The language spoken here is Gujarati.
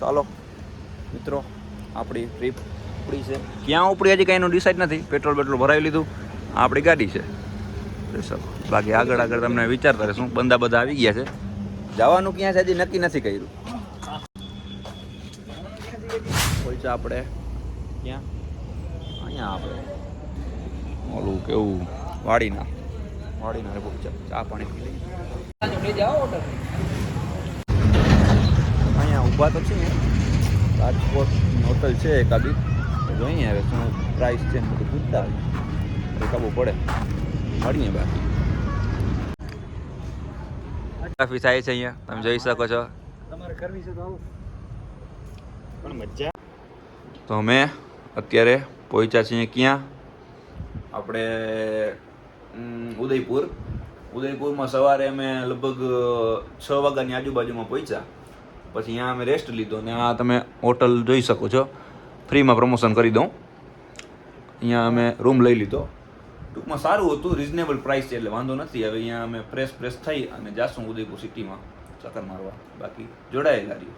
ચાલો મિત્રો આપણી ટ્રીપ ઉપડી છે. ક્યાં ઉપડી? હજી કંઈ એનું ડિસાઇડ નથી. પેટ્રોલ પેટ્રોલ ભરાવી લીધું. આ આપણી ગાડી છે. બાકી આગળ આગળ તમને વિચારતા રહેશું. બંદા બધા આવી ગયા છે. જવાનું ક્યાં છે? હજી નક્કી નથી કર્યું. પહોંચ્યા આપણે. ક્યાં? અહીંયા આપણે. ઓલું કેવું? વાડીના. વાડીના પહોંચ્યા ચા પાણી પી લઈએ. ઊભા તો છે. રાજકોટ હોટલ છે એકાદી. તો જોઈએ હવે શું પ્રાઇસ છે ને બધું પૂછતા તો ખબર પડે. મળીએ બાકી. કાફી થાય છે અહીંયા. તમે જોઈ શકો છો. તમારે કરવી છે તો પણ મજા તો અમે અત્યારે પહોંચ્યા છીએ ક્યાં? આપણે ઉદયપુર. ઉદયપુરમાં સવારે અમે લગભગ છ વાગ્યાની આજુબાજુમાં પહોંચ્યા. પછી અહીંયા અમે રેસ્ટ લીધો ને આ તમે હોટલ જોઈ શકો છો. ફ્રીમાં પ્રમોશન કરી દઉં. અહીંયા અમે રૂમ લઈ લીધો. ટૂંકમાં સારું હતું રિઝનેબલ પ્રાઇસ છે એટલે વાંધો નથી. હવે અહીંયા અમે ફ્રેશ ફ્રેશ થઈ અને જાશું ઉદયપુર સિટીમાં ચક્કર મારવા. બાકી જોડાયેલા રહ્યું.